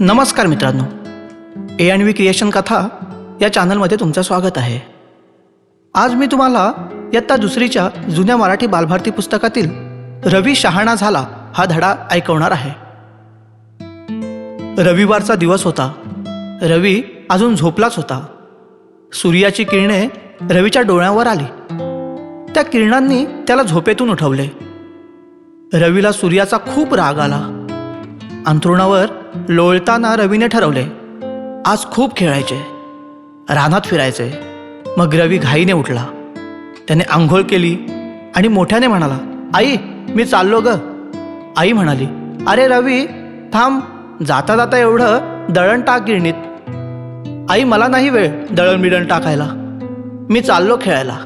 नमस्कार मित्रांनो. A and V creation कथा या चॅनलमध्ये तुमचं स्वागत आहे. आज मी तुम्हाला इयत्ता दुसरीच्या जुन्या मराठी बालभारती पुस्तकातील रवी शहाणा झाला हा धडा ऐकवणार आहे. रविवारचा दिवस होता. रवी अजून झोपलाच होता. सूर्याची किरणे रवीच्या डोळ्यावर आली. त्या किरणांनी त्याला झोपेतून उठवले. रवीला सूर्याचा खूप राग आला. अंथरुणावर लोळताना रवीने ठरवले आज खूप खेळायचे रानात फिरायचे. मग रवी घाईने उठला. त्याने आंघोळ केली आणि मोठ्याने म्हणाला आई मी चाललो ग. आई म्हणाली अरे रवी थांब जाता जाता एवढं दळण टाक गिरणीत. आई मला नाही वेळ दळण बिडण टाकायला. मी चाललो खेळायला.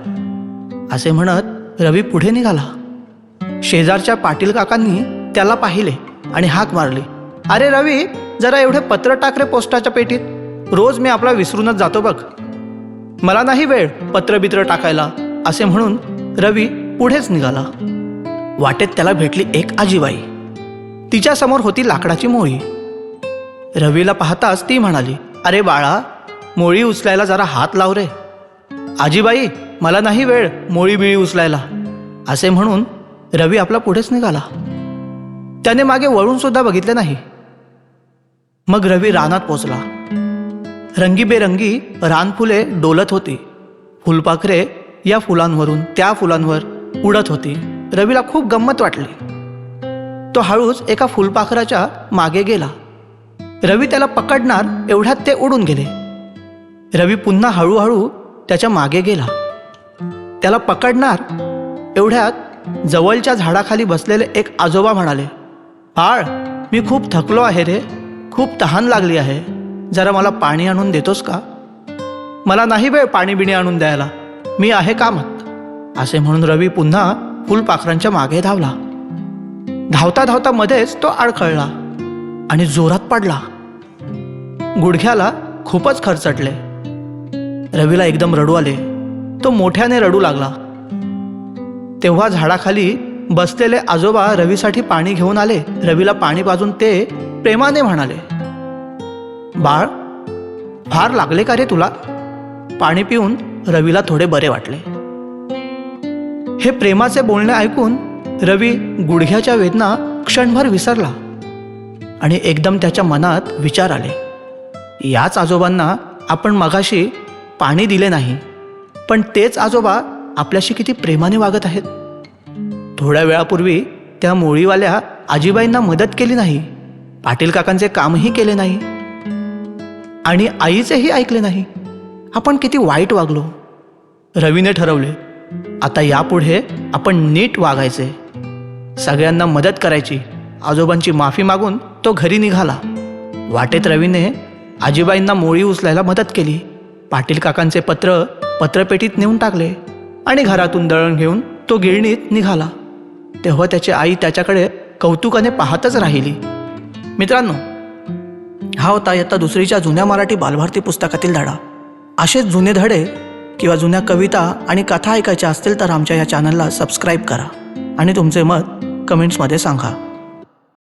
असे म्हणत रवी पुढे निघाला. शेजारच्या पाटील काकांनी त्याला पाहिले आणि हाक मारली. अरे रवी जरा एवढे पत्र टाक रे पोस्टाच्या पेटीत. रोज मी आपला विसरूनच जातो बघ. मला नाही वेळ पत्र बित्र टाकायला असे म्हणून रवी पुढेच निघाला. वाटेत त्याला भेटली एक आजीबाई. तिच्यासमोर होती लाकडाची मोळी. रवीला पाहताच ती म्हणाली अरे बाळा मोळी उचलायला जरा हात लाव रे. आजीबाई मला नाही वेळ मोळी बिळी उचलायला. असे म्हणून रवी आपला पुढेच निघाला. त्याने मागे वळून सुद्धा बघितले नाही. मग रवी रानात पोचला. रंगीबेरंगी रानफुले डोलत होती. फुलपाखरे या फुलांवरून त्या फुलांवर उडत होती. रवीला खूप गंमत वाटली. तो हळूच एका फुलपाखराच्या मागे गेला. रवी त्याला पकडणार एवढ्यात ते उडून गेले. रवी पुन्हा हळूहळू त्याच्यामागे गेला. त्याला पकडणार एवढ्यात जवळच्या झाडाखाली बसलेले एक आजोबा म्हणाले बाळ मी खूप थकलो आहे रे. खूप तहान लागली आहे. जरा मला पाणी आणून देतोस का? मला नाही वेळ पाणी बिणी आणून द्यायला. मी आहे कामात असे म्हणून रवी पुन्हा फुलपाखरांच्या मागे धावला. धावता धावता मध्येच तो अडखळला आणि जोरात पडला. गुडघ्याला खूपच खरचटले. रवीला एकदम रडू आले. तो मोठ्याने रडू लागला. तेव्हा झाडाखाली बसलेले आजोबा रवीसाठी पाणी घेऊन आले. रवीला पाणी पाजून ते प्रेमाने म्हणाले बाळ फार लागले का रे तुला? पाणी पिऊन रवीला थोडे बरे वाटले. हे प्रेमाचे बोलणे ऐकून रवी गुडघ्याच्या वेदना क्षणभर विसरला आणि एकदम त्याच्या मनात विचार आले याच आजोबांना आपण मगाशी पाणी दिले नाही पण तेच आजोबा आपल्याशी किती प्रेमाने वागत आहेत. थोड्या वेळापूर्वी त्या मोळीवाल्या आजीबाईंना मदत केली नाही पाटील काकांचे कामही केले नाही. आणि आईचेही ऐकले नाही. आपण किती वाईट वागलो. रवीने ठरवले आता यापुढे आपण नीट वागायचे. सगळ्यांना मदत करायची. आजोबांची माफी मागून तो घरी निघाला. वाटेत रवीने आजीबाईंना मोळी उचलायला मदत केली. पाटील काकांचे पत्र पत्रपेटीत नेऊन टाकले आणि घरातून दळण घेऊन तो गिरणीत निघाला. तेव्हा त्याची आई त्याच्याकडे कौतुकाने पाहतच राहिली. मित्रांनो हा होता इयत्ता दुसरीच्या जुन्या मराठी बालभारती पुस्तकातील धडा. असेच जुने धडे किंवा जुन्या कविता आणि कथा ऐकायच्या असतील तर आमच्या या चॅनलला सबस्क्राईब करा. आणि तुमचे मत कमेंट्समध्ये सांगा.